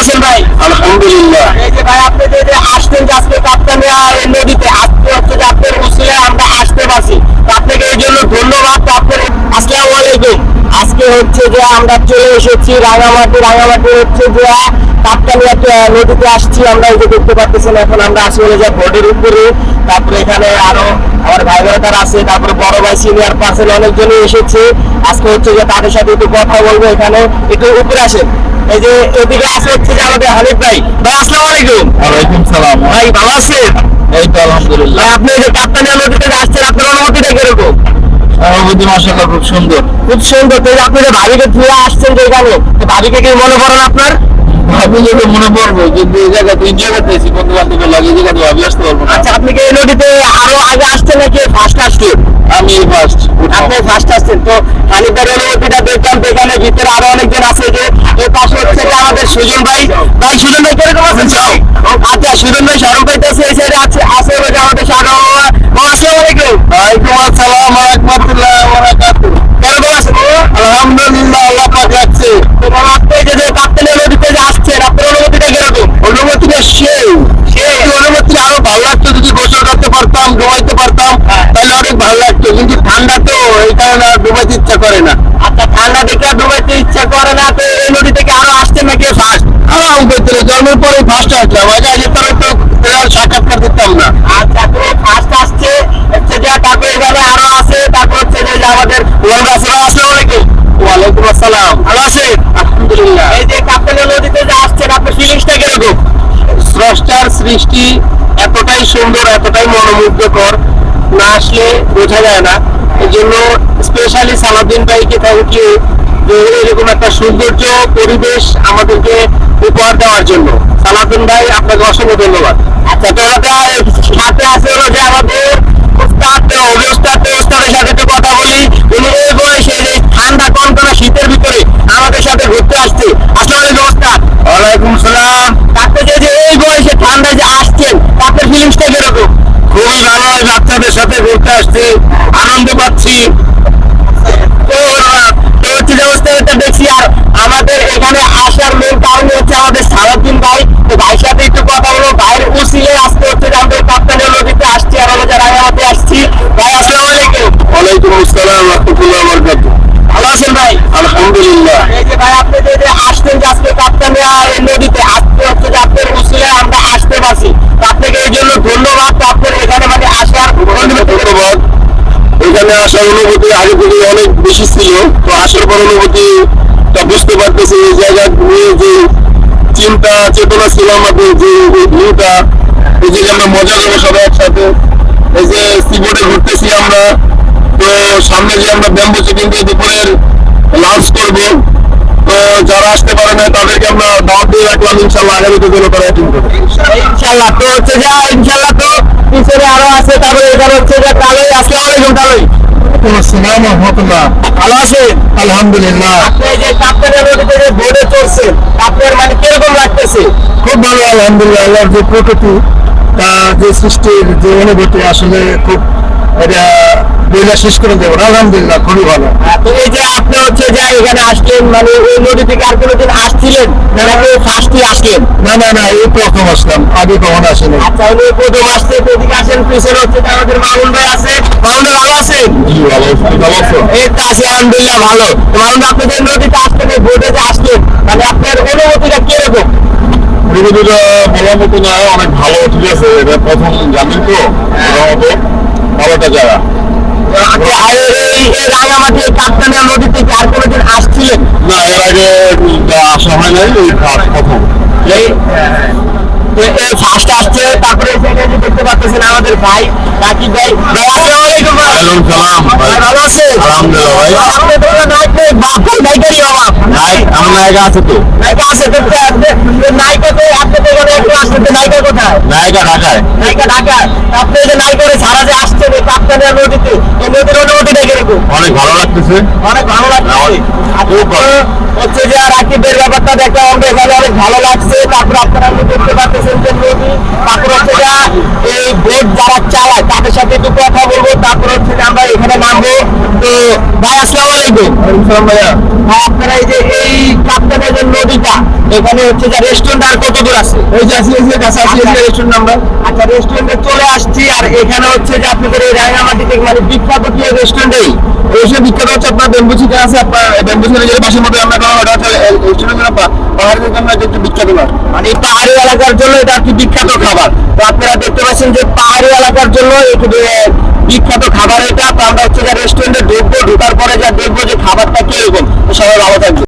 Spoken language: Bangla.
আছেন ভাই? আজকে নদীতে আজকে আসতে পারছি। আপনাকে এই জন্য ধন্যবাদ আপনার আসসালামু আলাইকুম। আজকে হচ্ছে রাঙামাটি। রাঙামাটি হচ্ছে যে কাপ্তানিয়া নদীতে আসছি। আমরা এই যে দেখতে পাচ্ছেন এখন আমরা আসি হলে বোর্ডের উপরে। তারপরে এখানে আরও আমার ভাই বোনেরা আছে তারপরে বড় ভাই সিনিয়র পার্সন অনেকজনই এসেছে। আজকে হচ্ছে যে তাদের সাথে একটু কথা বলব এখানে। একটু উপরে আসেন। এই যে এদিকে আসে হচ্ছে যে আমাদের হানিফ ভাই। ভাই আসসালামু আলাইকুম। ওয়ালাইকুম সালাম। ভাই ভালো আছেন? এই তো আলহামদুলিল্লাহ। আপনি যে কাপ্তানিয়া নদীতে আসছেন আপনার অনুমতিটা কীরকম? অনুভূতি মাসাল্লাহ খুব সুন্দর। খুব সুন্দর। তো আপনি যে ভাবিকে ধুয়ে আসছেন যে এখানে তো ভাবিকে কি মনে করেন আপনার? ভাবি যেটা মনে পড়ব কিন্তু এই জায়গা তিন জায়গাতে এসি বন্ধু বান্ধব লাগে এই জায়গাতে ভাবি আসতে পারব না। আচ্ছা আপনি কি এই নদীতে আরও আগে আসছেন নাকি ফার্স্ট আসছেন? আমি ফার্স্ট আপনি ফার্স্ট আসছেন তো খানিকবার অনুমতিটা দেখলাম তো এখানে ভিতরে আরও অনেকজন আছে যে এই পাশে হচ্ছে আমাদের সুজন ভাই। ভাই সুজন ভাই কীরকম আছেন আচ্ছা সুজন ভাই কারণে আর ঘুমাইতে ইচ্ছা করে না। আচ্ছা ঠান্ডা আর ডুবাইতে ইচ্ছা করে না তো এই নদী থেকে আরও আসছেন নাকি ফার্স্ট জন্মের পরে ফার্স্ট আসলাম। আগে আগে তারা তো এরা সাক্ষাৎকার দিতাম না। আচ্ছা তো ফার্স্ট আসছে হচ্ছে যে তারপর এখানে আরও আছে তারপর হচ্ছে যে যে আমাদের ওয়ান রাসেল আসসালামু আলাইকুম ওয়ালাইকুম আসসালাম। ভালো আছেন? আলহামদুলিল্লাহ। এই যে কাপ্তানের নদীতে যে আসছেন আপনার ফিলিংসটা কীরকম? স্রষ্টার সৃষ্টি এতটাই সুন্দর এতটাই মনোমুগ্ধকর না আসলে বোঝা যায় না। এই জন্য স্পেশালি সালাউদ্দিন ভাইকে থ্যাংক ইউ যে এরকম একটা সৌন্দর্য পরিবেশ আমাদেরকে উপহার দেওয়ার জন্য। সালাউদ্দিন ভাই আপনাকে অসংখ্য ধন্যবাদ। আচ্ছা সাথে আছে হলো যে আমাদের নদীতে আপনার আমরা আসতে পারছি। আপনাকে জন্য ধন্যবাদ। এখানে মানে আসার ধন্যবাদ। এখানে আসার অনুভূতি আগে অনেক বেশি তো আসার বুঝতে পারতেছি চিন্তা, চেতনা ছিল আমাদের, যে ভিউটা এই যে আমরা মজা করব সবাই একসাথে এই যে সিবোর্ডে ঘুরতেছি আমরা। তো সামনে যে আমরা ব্যাম্বু চিকেন দিয়ে দুপুরের লাঞ্চ করব যারা আসতে পারে না তাদেরকে আমরা দাওয়াত দিয়ে রাখলাম। ইনশাল্লাহ আগামীতে যেন তারা অ্যাটেন্ড করে ইনশাল্লাহ তো হচ্ছে যে ইনশাল্লাহ তো পিছনে আরও আছে তারপরে এখানে হচ্ছে যে কালোই আসসালামু আলাইকুম কালোই। আসসালাম রহমতুল্লাহ ভালো আছেন? আলহামদুলিল্লাহ। আপনি যে কাপ্তানের নদীতে যে বোর্ডে চড়ছেন আপনার মানে কীরকম লাগতেছে? খুব ভালো আলহামদুলিল্লাহ আল্লাহর যে প্রকৃতি তা যে সৃষ্টির যে অনুভূতি আসলে খুব এটা বইলা শেষ করে দেবো। আলহামদুলিল্লাহ খুবই ভালো। তো এই যে আপনি হচ্ছে যে এখানে আসলেন মানে ওই নদী থেকে আর কোনোদিন আসছিলেন? নাকি ফার্স্টই আসলেন? না না না এই প্রথম আসলাম। আগে কখন আসেনি। আচ্ছা প্রথম এদিকে আসেন পিছনে হচ্ছে আমাদের মামুন ভাই আছে। মামুন ভাই ভালো আছেন? জি ভালো ভালো এই তো আছি আলহামদুলিল্লাহ ভালো। তো মামুন ভাই আপনি যে নদীতে আসলেন এই বোর্ডে যে আসলেন মানে আপনার অনুভূতিটা কীরকম? প্রকৃতিটা বলার মতো না অনেক ভালো ঠিক আছে? এটা প্রথম জানেন তো? মোটামুটি ভালোটা জায়গা। আচ্ছা আর এই এই রাঙামাটি এই কাপ্তানিয়া নদী থেকে আর কোনোদিন আসছিলেন না এর আগে আসা হয় নাই এই ফার্স্ট প্রথম এই ফার্স্ট আসছে তারপরে দেখতে পাচ্ছেন আমাদের ভাই রাকিব ভাই ভাই আসসালামু আলাইকুম সালাম ভাই। ভাই, ভালো আছেন আলহামদুলিল্লাহ ভাই। আপনি তো নায়ক বাপ ভাই নায়কেরই অভাব নাই আমার নায়িকা আছে তো নায়িকা আছে তো নায়িকা তো আপনি তো এখানে একটু আসছেন নায়িকা কোথায় নায়িকা ঢাকায় নায়িকা ঢাকা আপনি যে নায়িকারে ছাড়া যে কাপ্তানিয়া নদীতে এই নদীর অনুমতিটা কীরকম অনেক ভালো লাগতেছে। অনেক ভালো লাগছে। অনেক। খুব ভালো। হচ্ছে যে রাকিবের ব্যাপারটা দেখে আমাদের এখানে অনেক ভালো লাগছে। তারপর আপনারা আপনি দেখতে পাচ্ছেন যে নদী। তারপর হচ্ছে যে এই বোট যারা চালায় তাদের সাথে একটু কথা বলব। তারপর হচ্ছে যে আমরা এখানে নামবো। তো ভাই আসসালামু আলাইকুম। ভাইয়া। ভাই আপনারা এই যে এই কাপ্তানের যে নদীটা এখানে হচ্ছে যে রেস্টুরেন্ট আর কত দূর আছে? এই যে আসি যে কাছে আসি রেস্টুরেন্ট আমরা আচ্ছা রেস্টুরেন্টে চলে আসছি আর এখানে হচ্ছে যে আপনাদের এই রাঙামাটিতে মানে বিখ্যাত কি রেস্টুরেন্ট এই? ওইসব বিখ্যাত হচ্ছে আপনার বেম্বু চিকেন আছে আপনার বেম্বু চিকেন যে বাসের মধ্যে আমরা ওটা হচ্ছে রেস্টুরেন্ট পাহাড়ের জন্য এটা একটু বিখ্যাত না মানে পাহাড়ি এলাকার জন্য এটা কি বিখ্যাত খাবার। তো আপনারা দেখতে পাচ্ছেন যে পাহাড়ি এলাকার জন্য একটু বিখ্যাত খাবার এটা। তো আমরা হচ্ছে রেস্টুরেন্টে ঢুকবো, ঢোকার পরে যা দেখব যে খাবারটা কীরকম। সবাই ভালো থাকবে